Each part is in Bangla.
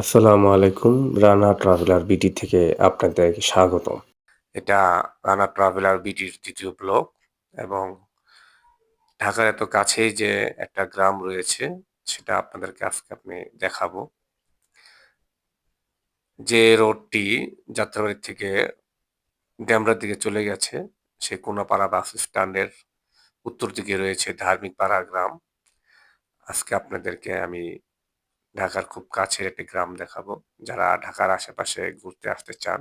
আসসালামু আলাইকুম, রানা ট্রাভেলার বিটি থেকে আপনাদেরকে স্বাগতম। এটা রানা ট্রাভেলার বিটির দ্বিতীয় ব্লক এবং ঢাকার এত কাছেই যে একটা গ্রাম রয়েছে, সেটা আপনাদেরকে আজকে আপনি দেখাবো। যে রোডটি যাত্রাবাড়ি থেকে ড্যামরার দিকে চলে গেছে, সেই কোনাপাড়া বাস স্ট্যান্ডের উত্তর দিকে রয়েছে ধার্মিক পাড়া গ্রাম। আজকে আপনাদেরকে আমি ঢাকার খুব কাছের একটি গ্রাম দেখাবো, যারা ঢাকার আশেপাশে ঘুরতে আসতে চান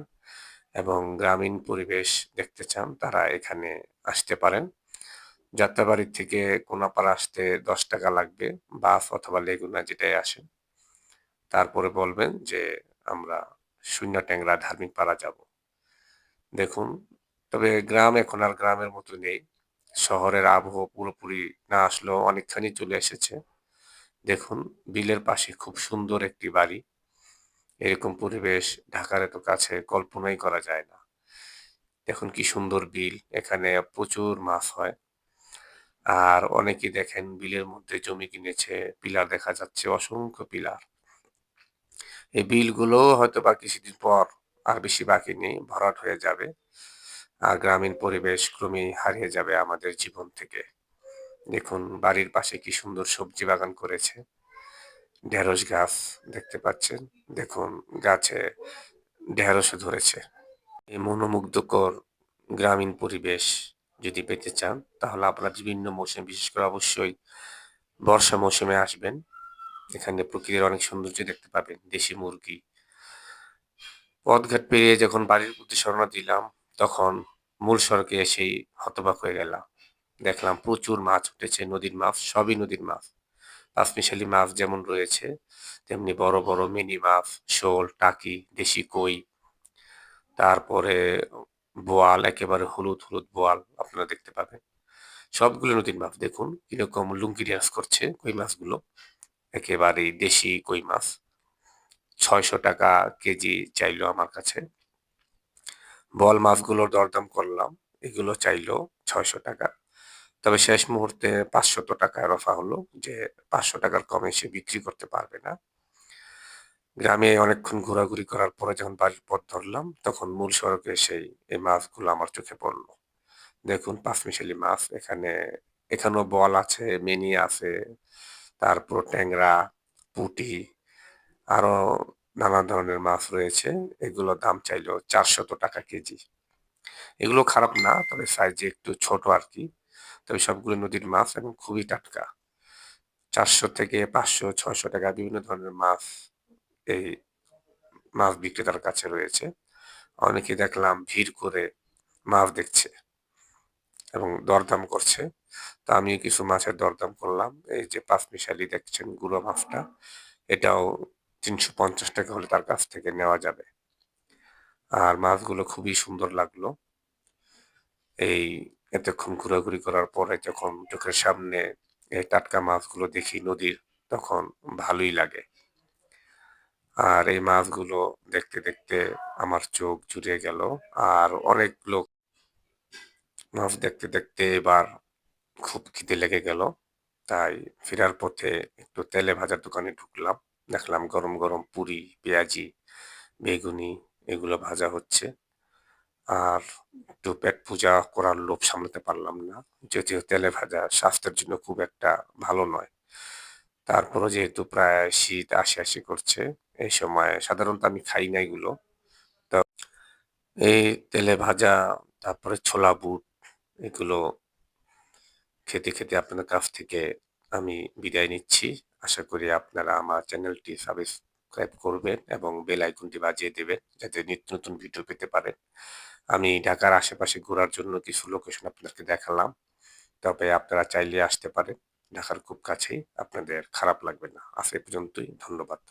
এবং গ্রামীণ পরিবেশ দেখতে চান, তারা এখানে আসতে পারেন। যাত্রাবাড়ি থেকে কোনাপাড়া আসতে দশ টাকা লাগবে বাস অথবা লেগুনা যেটাই আসেন। তারপরে বলবেন যে, আমরা শূন্য ট্যাংরা ধার্মিক পাড়া যাব। দেখুন, তবে গ্রাম এখন আর গ্রামের মতো নেই। শহরের আবহাওয়া পুরোপুরি না আসলেও অনেকখানি চলে এসেছে। দেখুন, বিলের পাশে খুব সুন্দর একটি বাড়ি। এরকম পরিবেশ, ঢাকার এত কাছে কল্পনাই করা যায় না। দেখুন কি সুন্দর বিল, এখানে প্রচুর মাছ হয়। আর অনেকে দেখেন বিলের মধ্যে জমি কিনেছে, পিলার দেখা যাচ্ছে, অসংখ্য পিলার। এই বিলগুলো হয়তো বা কিছুদিন পর আর বেশি বাকি নেই, ভরাট হয়ে যাবে। আর গ্রামীণ পরিবেশ ক্রমেই হারিয়ে যাবে আমাদের জীবন থেকে। দেখুন বাড়ির পাশে কি সুন্দর সবজি বাগান করেছে। ঢেঁড়স গাছ দেখতে পাচ্ছেন। দেখুন গাছে ঢেঁড়সও ধরেছে। এই মনোমুগ্ধকর গ্রামীণ পরিবেশ যদি পেতে চান, তাহলে আপনারা বিভিন্ন মৌসুমে, বিশেষ করে অবশ্যই বর্ষা মৌসুমে আসবেন। এখানে প্রকৃতির অনেক সৌন্দর্য দেখতে পাবেন, দেশি মুরগি। পথঘাট পেরিয়ে যখন বাড়ির প্রতি স্মরণা দিলাম, তখন মূল সড়কে এসেই হতবাক হয়ে গেলাম। দেখলাম প্রচুর মাছ উঠেছে, নদীর মাছ, সবই নদীর মাছ। পাঁচমিশালি মাছ যেমন রয়েছে, তেমনি বড় বড় মিনি মাছ, শোল, টাকি, দেশি কই, তারপরে বোয়াল, একেবারে হলুদ হলুদ বোয়াল আপনারা দেখতে পাবেন। সবগুলো নদীর মাছ দেখুন, কীরকম লুঙ্গি ডান্স করছে কই মাছগুলো। একেবারে দেশি কই মাছ। ছয়শো টাকা কেজি চাইলো আমার কাছে। বল মাছগুলোর দরদাম করলাম, এগুলো চাইলো ছয়শো টাকা। তবে শেষ মুহূর্তে পাঁচশত টাকায় রফা হলো যে পাঁচশো টাকার কমে সে বিক্রি করতে পারবে না। গ্রামে অনেকক্ষণ ঘোরাঘুরি করার পরে যখন বাড়ির পথ ধরলাম, তখন মূল সড়কে সেই, এই মাছগুলো আমার চোখে পড়ল। দেখুন, পাঁচমিশালি মাছ, এখানে, এখানেও বল আছে, মিনি আছে, তারপর ট্যাংরা, পুটি, আরও নানা ধরনের মাছ রয়েছে। এগুলো দাম চাইলো চারশত টাকা কেজি। এগুলো খারাপ না, তবে সাইজে একটু ছোট আর কি। তবে সবগুলো নদীর মাছ এবং খুবই টাটকা। চারশো থেকে পাঁচশো, ছয়শো টাকা বিভিন্ন ধরনের মাছ এই মাছ বিক্রেতার কাছে রয়েছে। অনেকে দেখলাম ভিড় করে মাছ দেখছে এবং দরদাম করছে। তা আমিও কিছু মাছের দরদাম করলাম। এই যে পাঁচ মিশালি দেখছেন গুঁড়ো মাছটা, এটাও তিনশো পঞ্চাশ টাকা হলে তার কাছ থেকে নেওয়া যাবে। আর মাছগুলো খুবই সুন্দর লাগল। এই এতক্ষণ ঘোরাঘুরি করার পরে যখন চোখের সামনে এই টাটকা মাছগুলো দেখি নদীর, তখন ভালোই লাগে। আর এই মাছগুলো দেখতে দেখতে আমার চোখ জুড়ে গেল। আর অনেক লোক মাছ দেখতে দেখতে এবার খুব খিদে লেগে গেল। তাই ফেরার পথে একটু তেলে ভাজার দোকানে ঢুকলাম। দেখলাম গরম গরম পুরি, পেঁয়াজি, বেগুনি এগুলো ভাজা হচ্ছে। আর একটু পেট পূজা করার লোভ সামলাতে পারলাম না। যদিও তেলে ভাজা স্বাস্থ্যের জন্য খুব একটা ভালো নয়। তারপরও যেহেতু প্রায় শীত আসি আসি করছে, এই সময় সাধারণত আমি খাই না এগুলো। তো এই তেলে ভাজা, তারপরে ছোলা বুট, এগুলো খেতে খেতে আপনাদের কাছ থেকে আমি বিদায় নিচ্ছি। আশা করি আপনারা আমার চ্যানেলটি সাবস্ক্রাইব করবেন এবং বেল আইকনটি বাজিয়ে দেবেন, যাতে নিত্য নতুন ভিডিও পেতে পারেন। আমি ঢাকার আশেপাশে ঘোরার জন্য কিছু লোকেশন আপনাদেরকে দেখালাম। তবে আপনারা চাইলে আসতে পারেন। ঢাকার খুব কাছেই। আপনাদের খারাপ লাগবে না। আজকে পর্যন্তই। ধন্যবাদ।